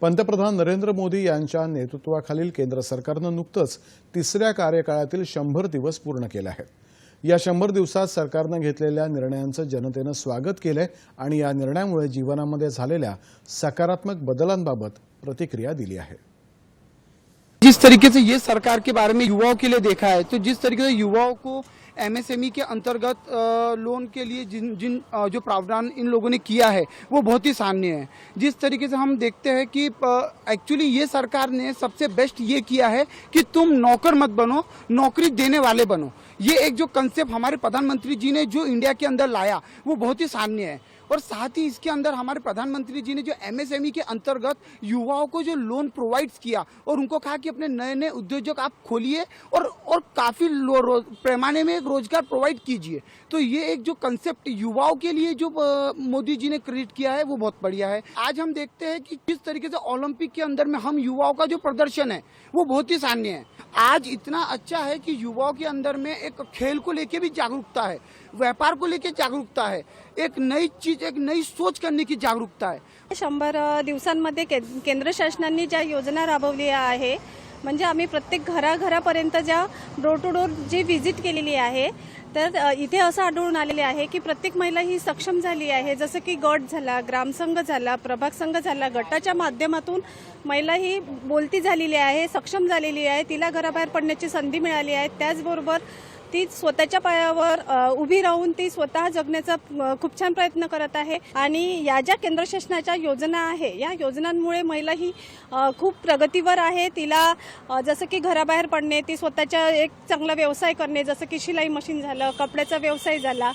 पंतप्रधान नरेंद्र मोदी यांच्या नेतृत्वाखालील केंद्र सरकारनं नुकतंच तिसऱ्या कार्यकाळातील शंभर दिवस पूर्ण केले आहेत. या शंभर दिवसात सरकारनं घेतलेल्या निर्णयांचं जनतेनं स्वागत केलंय आणि या निर्णयामुळे जीवनामध्ये झालेल्या सकारात्मक बदलांबाबत प्रतिक्रिया दिली आहे. जिस तरीके से ये सरकार के बारे में युवाओं के लिए देखा है तो जिस तरीके से युवाओं को एमएसएमई के अंतर्गत लोन के लिए जिन जिन जो प्रावधान इन लोगों ने किया है, वो बहुत ही सामने है। जिस तरीके से हम देखते हैं कि एक्चुअली ये सरकार ने सबसे बेस्ट ये किया है कि तुम नौकर मत बनो, नौकरी देने वाले बनो। ये एक जो कंसेप्ट हमारे प्रधानमंत्री जी ने जो इंडिया के अंदर लाया, वो बहुत ही सामने है। और साथ ही इसके अंदर हमारे प्रधानमंत्री जी ने जो एमएसएमई के अंतर्गत युवाओं को जो लोन प्रोवाइड किया और उनको कहा कि अपने नए नए उद्योजक आप खोलिए और और काफ़ी पैमाने में एक रोज़गार प्रोवाइड कीजिए। तो ये एक जो कंसेप्ट युवाओं के लिए जो मोदी जी ने क्रिएट किया है, वो बहुत बढ़िया है। आज हम देखते हैं कि किस तरीके से ओलंपिक के अंदर में हम युवाओं का जो प्रदर्शन है, वो बहुत ही सामने है। आज इतना अच्छा है कि युवाओं के अंदर में एक खेल को लेके भी जागरूकता है, व्यापार को लेके जागरूकता है, एक नई चीज़ एक नई सोच करने की जागरूकता है शंभर दिवसांमध्ये केंद्र शासनाने ज्या योजना राबवल्या आहे म्हणजे आम्ही प्रत्येक घराघरापर्यंत ज्या डोर टू डोर जी व्हिजिट केलेली आहे तर इथे असं आढळून आलेले आहे की प्रत्येक महिला ही सक्षम झाली आहे. जसं की गट झाला ग्रामसंघ झाला प्रभाग संघ झाला गटाच्या माध्यमातून महिला ही बोलती झालेली आहे सक्षम झालेली आहे तिला घराबाहेर पडण्याची संधी मिळाली आहे. त्याचबरोबर ती स्वतःच्या पायावर उभी राहून ती स्वतः जगण्याचा खूप छान प्रयत्न करत आहे. आणि या ज्या केंद्र शासनाच्या योजना आहे या योजनांमुळे महिला ही खूप प्रगतीवर आहे. तिला जसं की घराबाहेर पडणे ती स्वतःच्या एक चांगला व्यवसाय करणे जसं की शिलाई मशीन झालं कपड्याचा व्यवसाय झाला.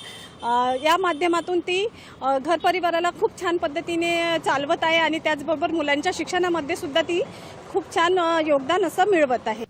या माध्यमातून ती घर परिवाराला खूप छान पद्धतीने चालवत आहे आणि त्याचबरोबर मुलांच्या शिक्षणामध्ये सुद्धा ती खूप छान योगदान असं मिळवत आहे.